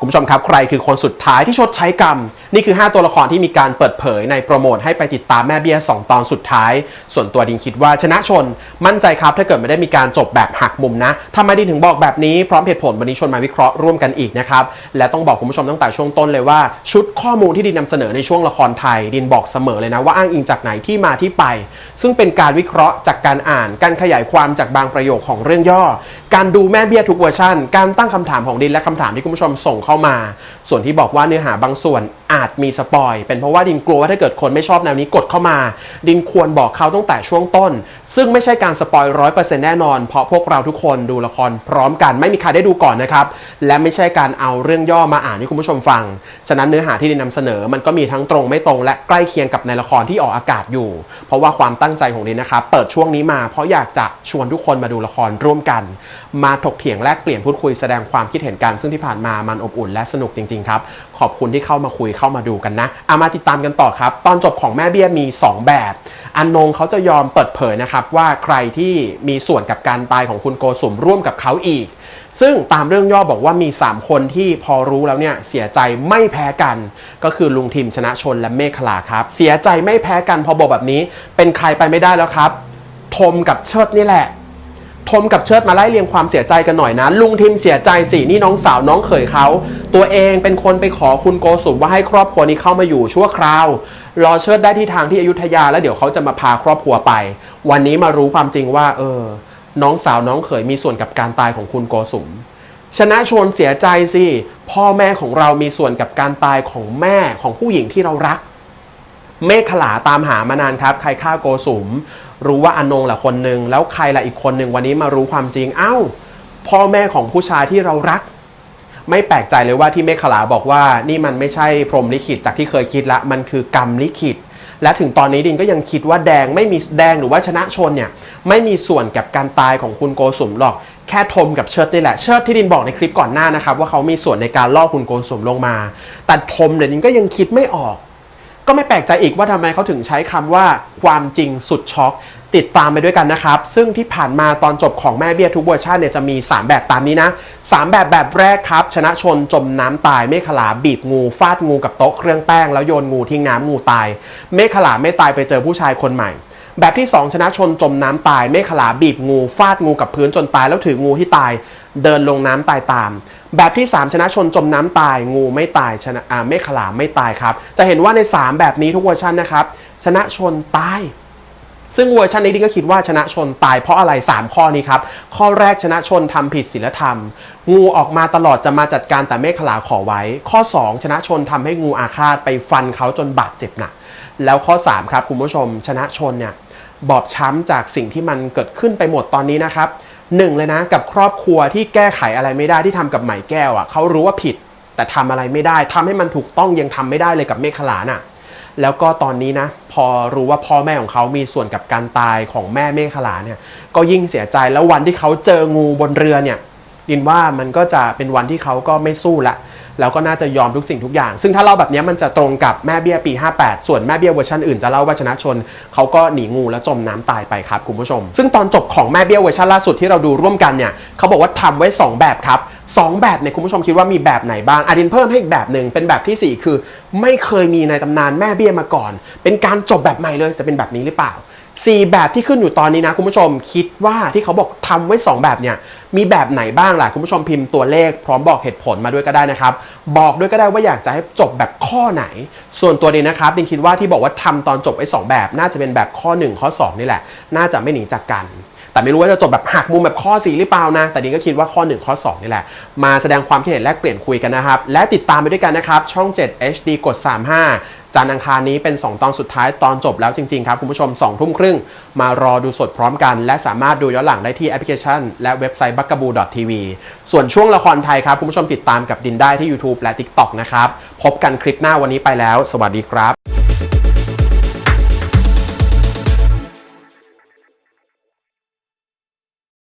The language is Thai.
คุณผู้ชมครับ ใครคือคนสุดท้ายที่ชดใช้กรรม นี่คือ 5 ตัวละครที่มีการเปิดเผยในโปรโมทให้ไปติดตามแม่เบี้ย 2 ตอนสุดท้าย ส่วนตัวดินคิดว่าชนะชน มั่นใจครับถ้าเกิดไม่ได้มีการจบแบบหักมุมนะทำไมดินถึงบอกแบบนี้พร้อมเหตุผลวันนี้ชนมาวิเคราะห์ร่วมกันอีกนะครับ และต้องบอกคุณผู้ชมตั้งแต่ช่วงต้นเลยว่า ชุดข้อมูลที่ดินนำเสนอในช่วงละครไทย ดินบอกเสมอเลยนะว่าอ้างอิงจากไหนที่มาที่ไป ซึ่งเป็นการวิเคราะห์จากการอ่าน การขยายความจากบางประโยคของเรื่องย่อ การดูแม่เบี้ยทุกเวอร์ชันการตั้งคำถามของดินและคำถามที่คุณผู้ชมส่งเข้ามา ส่วนที่บอกว่าเนื้อหาบางส่วนอาจมีสปอย เป็นเพราะว่าดินกลัวว่าถ้าเกิดคนไม่ชอบแนวนี้กดเข้ามา ดินควรบอกเขาตั้งแต่ช่วงต้น ซึ่งไม่ใช่การสปอยร้อยเปอร์เซ็นต์แน่นอน เพราะพวกเราทุกคนดูละครพร้อมกันไม่มีใครได้ดูก่อนนะครับ และไม่ใช่การเอาเรื่องย่อมาอ่านให้คุณผู้ชมฟัง ฉะนั้นเนื้อหาที่ดินนำเสนอมันก็มีทั้งตรงไม่ตรง และใกล้เคียงกับในละครที่ออกอากาศอยู่ เพราะว่าความตั้งใจของดินนะครับเปิดช่วงนี้มาเพราะอยากจะชวนทุกคนมาดูละครร่วมกัน มาถกเถียงแลกเปลี่ยนพูดคุยแสดงความคิดเห็นกันซึ่งที่ผ่านมามันอบอุ่นและสนุกจริงๆครับขอบคุณที่เข้ามาคุยเข้ามาดูกันนะเอามาติดตามกันต่อครับ ตอนจบของแม่เบี้ยมี 2 แบบ อันนงเขาจะยอมเปิดเผยนะครับว่าใครที่มีส่วนกับการตายของคุณโกสุมร่วมกับเขาอีก ซึ่งตามเรื่องย่อบอกว่ามี 3 คนที่พอรู้แล้วเนี่ยเสียใจไม่แพ้กัน ก็คือลุงทิมชนะชนและเมฆลาครับ เสียใจไม่แพ้กันพอบอกแบบนี้ เป็นใครไปไม่ได้แล้วครับ ทมกับเชิดนี่แหละ ทมกับเชิดมาไล่เรียงความเสียใจกันหน่อยนะ ลุงทิมเสียใจสินี่น้องสาวน้องเขยเขาตัวเองเป็นคนไปขอคุณโกสุมว่าให้ครอบครัวนี้เข้ามาอยู่ชั่วคราว รอเชิดได้ที่ทางที่อยุธยาแล้วเดี๋ยวเขาจะมาพาครอบครัวไป วันนี้มารู้ความจริงว่า เออ น้องสาวน้องเขยมีส่วนกับการตายของคุณโกสุมชนะชนเสียใจสิพ่อแม่ของเรามีส่วนกับการตายของแม่ของผู้หญิงที่เรารัก เมฆขลาตามหามานานครับ ใครฆ่าโกสุม รู้ว่าอนงแหละคนหนึ่งแล้วใครละอีกคนหนึ่งวันนี้มารู้ความจริงเอ้า พ่อแม่ของผู้ชายที่เรารัก ไม่แปลกใจเลยว่าที่เมฆขลาบอกว่านี่มันไม่ใช่พรหมลิขิตจากที่เคยคิดละมันคือกรรมลิขิต และถึงตอนนี้ดินก็ยังคิดว่าแดงไม่มีแดงหรือว่าชนะชนเนี่ยไม่มีส่วนกับการตายของคุณโกสุมหรอกแค่ทมกับเชิดนี่แหละเชิดที่ดินบอกในคลิปก่อนหน้านะครับว่าเขามีส่วนในการล่อคุณโกสุมลงมา แต่ทมเนี่ยดินก็ยังคิดไม่ออก ก็ไม่แปลกใจอีกว่าทำไมเขาถึงใช้คำว่าความจริงสุดช็อก ติดตามไปด้วยกันนะครับ ซึ่งที่ผ่านมาตอนจบของแม่เบี้ยทุกเวอร์ชันเนี่ยจะมี 3 แบบตามนี้นะ 3 แบบแบบแรกครับ ชนะชนจมน้ำตายเมฆขลาบีบงูฟาดงูกับโต๊ะเครื่องแป้งแล้วโยนงูทิ้งน้ำงูตาย เมฆขลาไม่ตายไปเจอผู้ชายคนใหม่ แบบที่ 2 ชนะชนจมน้ำตายเมฆขลาบีบงูฟาดงูกับพื้นจนตายแล้วถืองูที่ตาย เดินลงน้ำตายตาม แบบที่ 3 ชนะชนจมน้ำตาย งูไม่ตายชนะอ่าเมฆขลาไม่ตายครับ จะเห็นว่าใน 3 แบบนี้ทุกเวอร์ชันนะครับ ชนะชนตายซึ่งเวอร์ชันนี้ดิก็คิดว่าชนะชนตายเพราะอะไร 3 ข้อนี้ครับ ข้อแรกชนะชนทำผิดศีลธรรม งูออกมาตลอดจะมาจัดการแต่เมฆขลาขอไว้ ข้อ 2 ชนะชนทำให้งูอาฆาตไปฟันเขาจนบาดเจ็บหนักแล้วข้อ 3 ครับคุณผู้ชม ชนะชนเนี่ย บอบช้ำจากสิ่งที่มันเกิดขึ้นไปหมดตอนนี้นะครับหนึ่งเลยนะกับครอบครัวที่แก้ไขอะไรไม่ได้ที่ทำกับไหมแก้วอะเขารู้ว่าผิดแต่ทำอะไรไม่ได้ทำให้มันถูกต้องยังทำไม่ได้เลยกับเมฆขลาน่ะแล้วก็ตอนนี้นะ พอรู้ว่าพ่อแม่ของเขามีส่วนกับการตายของแม่เมฆขลาเนี่ยก็ยิ่งเสียใจแล้ววันที่เขาเจองูบนเรือเนี่ยดินว่ามันก็จะเป็นวันที่เขาก็ไม่สู้ละ แล้วก็น่าจะยอมทุกสิ่งทุกอย่าง ซึ่งถ้าเล่าแบบนี้มันจะตรงกับแม่เบี้ยปี 58 ส่วนแม่เบี้ยเวอร์ชันอื่นจะเล่าว่าชนะชนเขาก็หนีงูแล้วจมน้ำตายไปครับคุณผู้ชม ซึ่งตอนจบของแม่เบี้ยเวอร์ชันล่าสุดที่เราดูร่วมกันเนี่ยเขาบอกว่าทำไว้ 2 แบบครับสองแบบเนี่ยคุณผู้ชมคิดว่ามีแบบไหนบ้างอดินเพิ่มให้อีกแบบหนึ่งเป็นแบบทีสี่ 4 คือ ไม่เคยมีในตำนานแม่เบี้ยมาก่อน เป็นการจบแบบใหม่เลยจะเป็นแบบนี้หรือเปล่า สี่แบบที่ขึ้นอยู่ตอนนี้นะคุณผู้ชมคิดว่าที่เขาบอกทำไว้ 2 แบบเนี่ยมีแบบไหนบ้างล่ะคุณผู้ชมพิมพ์ตัวเลขพร้อมบอกเหตุผลมาด้วยก็ได้นะครับ บอกด้วยก็ได้ว่าอยากจะให้จบแบบข้อไหน ส่วนตัวนี้นะครับดินคิดว่าที่บอกว่าทำตอนจบไว้ 2 แบบ น่าจะเป็นแบบข้อ 1 ข้อ 2 นี่แหละ น่าจะไม่หนีจากกัน แต่ไม่รู้ว่าจะจบแบบหักมุมแบบข้อ4หรือเปล่านะ แต่ดินก็คิดว่าข้อ 1 ข้อ 2 นี่แหละ มาแสดงความคิดเห็นแลกเปลี่ยนคุยกันนะครับ และติดตามไปด้วยกันนะครับช่อง 7 HD กด 35 จานทร์อังคารนี้เป็น 2 ตอนสุดท้ายตอนจบแล้วจริงๆครับ คุณผู้ชม2ทุ่มครึ่ง มารอดูสดพร้อมกัน และสามารถดูย้อนหลังได้ที่แอปพลิเคชัน และเว็บไซต์ b u g a b o o TV ส่วนช่วงละครไทยครับ คุณผู้ชมติดตามกับดินได้ที่ YouTube และ TikTok นะครับ พบกันคลิปหน้าวันนี้ไปแล้ว สวัสดีครับ